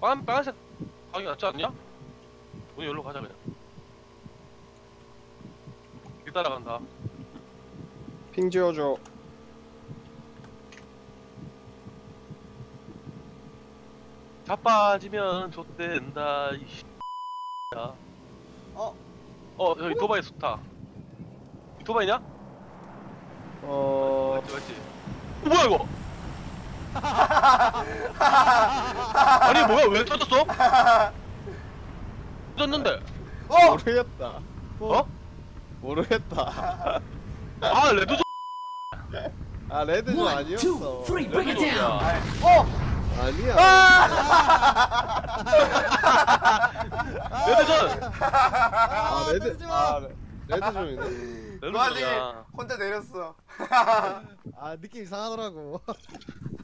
빨간 빨간색 가기 낫지 않냐? 우리 여기로 가자 그냥. 길 따라간다. 핑 지어줘. 자빠지면 좆된다 이씨. 야. 어? 어 여기 도바이 좋다. 이 도바이냐? 어, 맞지 맞지. 어, 뭐야 이거? 아니 뭐야 왜 터졌어? 터졌는데? 어! 모르겠다. 어? 모르겠다. 아 레드 좀. 아, 레드존 One, 아니었어. three, break it down. 어! 아니야. 레드 전. 아, 레드, 마. 아, 레-. 레드 노아님 전이야. 혼자 내렸어 아 느낌 이상하더라고